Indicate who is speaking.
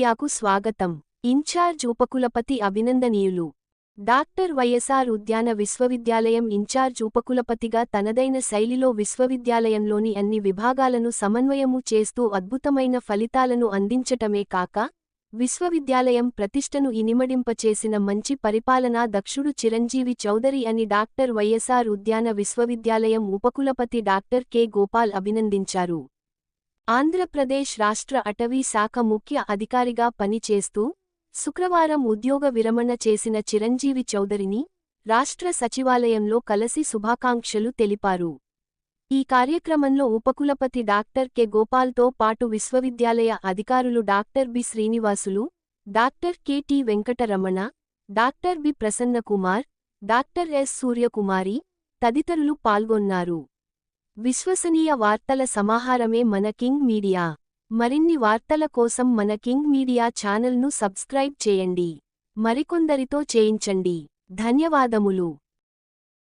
Speaker 1: మీడియాకు స్వాగతం. ఇన్ఛార్జ్ ఉపకులపతి అభినందనీయులు. డాక్టర్ వైఎస్ఆర్ ఉద్యాన విశ్వవిద్యాలయం ఇన్ఛార్జ్ ఉపకులపతిగా తనదైన శైలిలో విశ్వవిద్యాలయంలోని అన్ని విభాగాలను సమన్వయము చేస్తూ అద్భుతమైన ఫలితాలను అందించటమే కాక విశ్వవిద్యాలయం ప్రతిష్టను ఇనిమడింపచేసిన మంచి పరిపాలనా దక్షుడు చిరంజీవి చౌదరి అని డాక్టర్ వైఎస్ఆర్ ఉద్యాన విశ్వవిద్యాలయం ఉపకులపతి డాక్టర్ కె గోపాల్ అభినందించారు. ఆంధ్రప్రదేశ్ రాష్ట్ర అటవీ శాఖ ముఖ్య అధికారిగా పనిచేస్తూ శుక్రవారం ఉద్యోగ విరమణ చేసిన చిరంజీవి చౌదరిని రాష్ట్ర సచివాలయంలో కలసి శుభాకాంక్షలు తెలిపారు. ఈ కార్యక్రమంలో ఉపకులపతి డాక్టర్ కె. గోపాల్తో పాటు విశ్వవిద్యాలయ అధికారులు doctor B. Srinivasulu doctor K T. Venkataramana doctor B. Prasannakumar doctor S. Suryakumari తదితరులు పాల్గొన్నారు. విశ్వసనీయ వార్తల సమాహారమే మన కింగ్ మీడియా. మరిన్ని వార్తల కోసం మన కింగ్ మీడియా ఛానల్ను సబ్స్క్రైబ్ చేయండి. మరికొందరితో చేయించండి. ధన్యవాదములు.